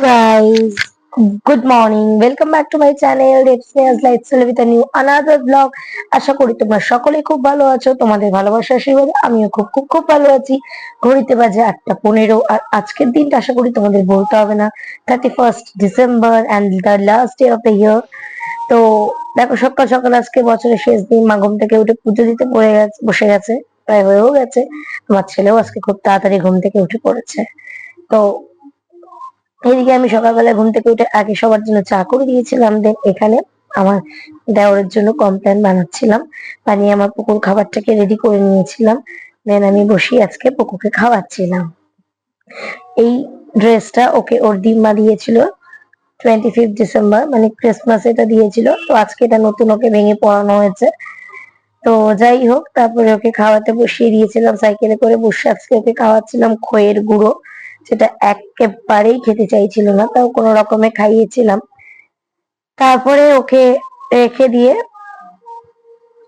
guys. Good morning. Welcome back to my channel it's me as light with a new another vlog. আশা করি তোমরা সকলেই খুব ভালো আছো, তোমাদের ভালোবাসার আশীর্বাদে আমিও খুব খুব খুব ভালো আছি। ঘড়িতে বাজে আটটা পনেরো, আর আজকের দিনটা আশা করি তোমাদের বলতে হবে না। Thirty first December and the last day of the year তো দেখো, সকাল সকাল আজকে বছরের শেষ দিন, মা ঘুম থেকে উঠে পুজো দিতে পড়ে গেছে, বসে গেছে, প্রায় হয়েও গেছে। আমার ছেলেও আজকে খুব তাড়াতাড়ি ঘুম থেকে উঠে পড়েছে। তো এদিকে আমি সকালবেলা ঘুম থেকে উঠে আগে সবার জন্য চা করে দিয়েছিলাম দেন এখানে আমার দেওরের জন্য কমপ্লেন বানাচ্ছিলাম। বানিয়ে আমার পুকুর খাবারটাকে রেডি করে নিয়েছিলাম। দেন আমি বসি আজকে পুকুরকে খাওয়াচ্ছিলাম। এই ড্রেসটা ওকে ওর দিম্মা দিয়েছিল টোয়েন্টি ফিফথ ডিসেম্বর মানে ক্রিসমাস এটা দিয়েছিল। তো আজকে এটা নতুন ওকে ভেঙে পড়ানো হয়েছে। তো যাই হোক, তারপরে ওকে খাওয়াতে বসিয়ে দিয়েছিলাম, সাইকেলে করে বসে আজকে ওকে খাওয়াচ্ছিলাম খয়ের গুঁড়ো। যেটা একেবারেই খেতে চাইছিল না, তাও কোনো রকমে খাইয়েছিলাম। তারপরে ওকে রেখে দিয়ে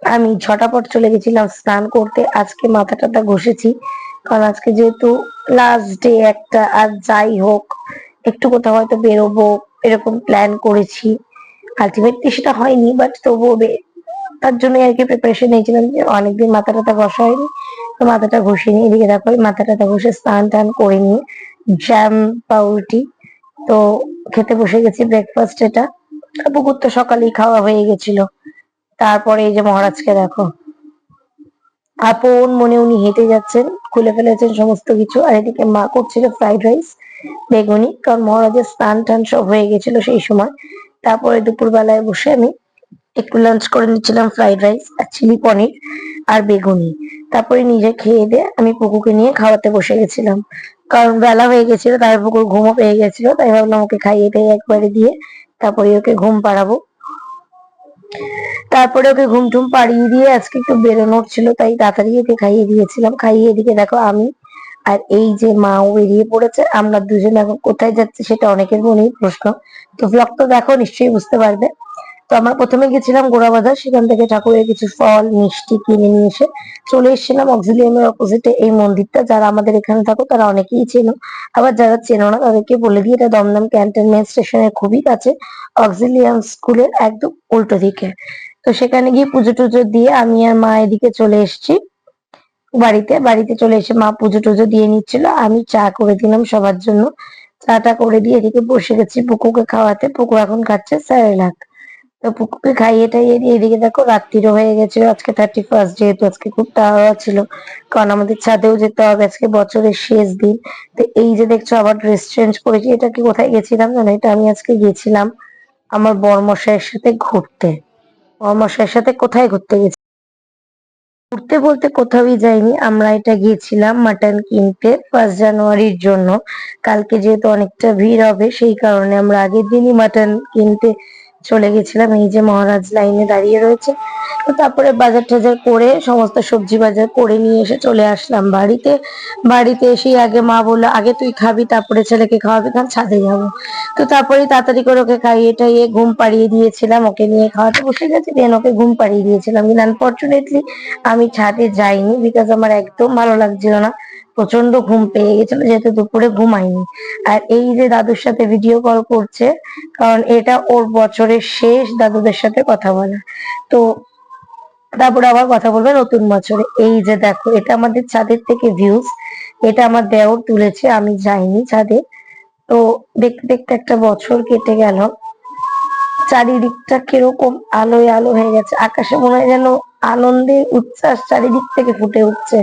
আমি ঝটাপট চলে গেছিলাম স্নান করতে। আজকে মাথা টাথা ঘষেছি, কারণ আজকে যেহেতু লাস্ট ডে একটা, আর যাই হোক, একটু কোথাও হয়তো বেরোবো, এরকম প্ল্যান করেছি। আলটিমেটলি সেটা হয়নি বাট তবুও তার জন্য আর কি প্রিপারেশন নিয়েছিলাম যে অনেকদিন মাথা টাথা ঘষা হয়নি। তো মাথাটা ঘষে এদিকে দেখো মাথাটা ঘষে স্নান টান করে নিয়ে জ্যাম পাউরুটি তো খেতে বসে গেছি ব্রেকফাস্ট এটা। পুকুর তো সকালেই খাওয়া হয়ে গেছিল। তারপরে এই যে মহারাজকে দেখো। আপন মনে উনি হেঁটে যাচ্ছেন, খুলে ফেলেছেন সমস্ত কিছু। আর এদিকে মা করছিল ফ্রাইড রাইস বেগুনি, কারণ মহারাজের স্নান টান সব হয়ে গেছিল সেই সময়। তারপরে দুপুর বেলায় বসে আমি একটু লাঞ্চ করে নিচ্ছিলাম ফ্রাইড রাইস আর চিলি পনির বেগুনি। তারপরে নিজে খেয়ে দিয়ে আমি পুকুকে নিয়ে খাওয়াতে বসে গেছিলাম। কারণ বেলা হয়ে গেছিল তাই পুকুর ঘুমও পেয়ে গেছিল, তাই ভাবলাম ওকে খাইয়ে টাইয়ে একবারে দিয়ে, তারপরে ওকে ঘুম পাড়াবো। তারপরে ওকে ঘুম টুম পাড়িয়ে দিয়ে আজকে একটু বেরোনোর ছিল, তাই তাড়াতাড়ি ওকে খাইয়ে দিয়েছিলাম। খাইয়ে এদিকে দেখো আমি আর এই যে মাও বেরিয়ে পড়েছে, আমরা দুজন এখন কোথায় যাচ্ছি সেটা অনেকের মনেই প্রশ্ন। তো ব্লগ তো দেখো, নিশ্চয়ই বুঝতে পারবে। তো আমরা প্রথমে গেছিলাম গোড়াবাজার সেখান থেকে ঠাকুরের কিছু ফল, মিষ্টি কিনে নিয়ে এসে চলে এসেছিলাম অক্সিলিয়ামের অপোজিটে এই মন্দিরটা। যারা আমাদের এখানে থাকো, তারা অনেকেই চেনো। আবার যারা চেনো না, তাদেরকে বলে দিই, এটা দমদম ক্যান্টনমেন্ট স্টেশনের খুবই কাছে, অক্সিলিয়াম স্কুলের একদম উল্টো দিকে। তো সেখানে গিয়ে পুজো টুজো দিয়ে আমি আর মা এদিকে চলে এসেছি বাড়িতে। বাড়িতে চলে এসে মা পুজো টুজো দিয়ে নিচ্ছিল। আমি চা করে দিলাম সবার জন্য। চাটা করে দিয়ে এদিকে বসে গেছি পুকুকে খাওয়াতে। পুকু এখন খাচ্ছে স্যারেলাক তো খাইয়ে টাইয়ে দিয়ে এদিকে দেখো রাত্রিরও হয়ে গেছে আজকে থার্টি ফার্স্ট যেহেতু আজকে খুব তাড়া ছিল, কারণ আমাদের ছাদেও যেতে হবে আজকে বছরের শেষ দিন। তো এই যে দেখছ আবার ড্রেস চেঞ্জ করেছি, এটা কি কোথায় গেছিলাম জানো? এটা আমি আজকে গেছিলাম আমার বরমশাইয়ের সাথে ঘুরতে। বরমশাইয়ের সাথে কোথায় ঘুরতে গেছি? ঘুরতে বলতে কোথাওই যাইনি, আমরা এটা গিয়েছিলাম মাটন কিনতে ফার্স্ট জানুয়ারির জন্য। কালকে যেহেতু অনেকটা ভিড় হবে, সেই কারণে আমরা আগের দিনই মাটন কিনতে চলে গেছিলাম, এই যে মহারাজ লাইনে দাঁড়িয়ে রয়েছে। তারপরে বাজার টাজার করে সমস্ত সবজি বাজার করে নিয়ে এসে চলে আসলাম বাড়িতে। বাড়িতে এসে আগে মা বলল, আগে তুই খাবি, তারপরে ছেলেকে খাওয়াবি কারণ ছাদে যাব। তো তারপরে তাড়াতাড়ি করে ওকে খাইয়ে টাইয়ে ঘুম পাড়িয়ে দিয়েছিলাম, ওকে নিয়ে খাওয়াতে বসে গেছি দেন ওকে ঘুম পাড়িয়ে দিয়েছিলাম। কিন্তু আনফর্চুনেটলি আমি ছাদে যাইনি বিকজ আমার একদম ভালো লাগছিল না। প্রচণ্ড ঘুম পেয়ে গেছিল, যেহেতু দুপুরে ঘুমাইনি আর এই যে দাদুর সাথে ভিডিও কল করছে, কারণ এটা ওর বছরের শেষ দাদুদের সাথে কথা বলা। তো তারপরে আবার কথা বলবে নতুন বছরে। এই যে দেখো, এটা আমাদের ছাদের থেকে ভিউজ এটা আমার দেওর তুলেছে, আমি যাইনি ছাদে। তো দেখতে দেখতে একটা বছর কেটে গেল। চারিদিকটা কীরকম আলোয় আলো হয়ে গেছে। আকাশে মনে হয় যেন আনন্দের উচ্ছ্বাস চারিদিক থেকে ফুটে উঠছে।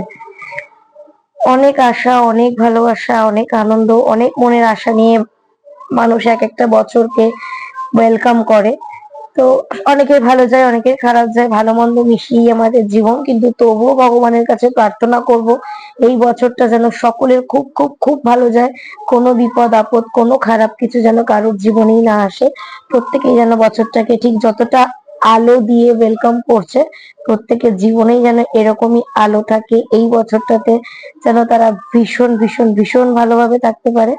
অনেক আশা, অনেক ভালোবাসা, অনেক আনন্দ, অনেক মনের আশা নিয়ে মানুষ এক একটা বছরকে ওয়েলকাম করে। তো অনেকের ভালো যায় অনেকের খারাপ যায়, ভালো মন্দ মিশিয়ে আমাদের জীবন। কিন্তু তবুও ভগবানের কাছে প্রার্থনা করব, এই বছরটা যেন সকলের খুব খুব খুব ভালো যায়। কোনো বিপদ, আপদ, কোনো খারাপ কিছু যেন কারোর জীবনেই না আসে। প্রত্যেকেই যেন বছরটাকে ঠিক যতটা আলো দিয়ে ওয়েলকাম করছে। প্রত্যেকের জীবনেই যেন এরকমই আলো থাকে এই বছরটাতে, যেন তারা ভীষণ ভীষণ ভীষণ ভালোভাবে থাকতে পারে।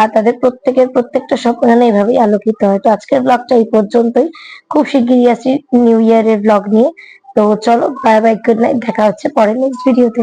আর তাদের প্রত্যেকের প্রত্যেকটা স্বপ্ন যেন এইভাবেই আলোকিত হয়। তো আজকের ব্লগটা এই পর্যন্তই। খুব শিগগিরই আসি নিউ ইয়ারের ব্লগ নিয়ে। তো চলো বাই বাই গুড নাইট দেখা হচ্ছে পরে নেক্সট ভিডিওতে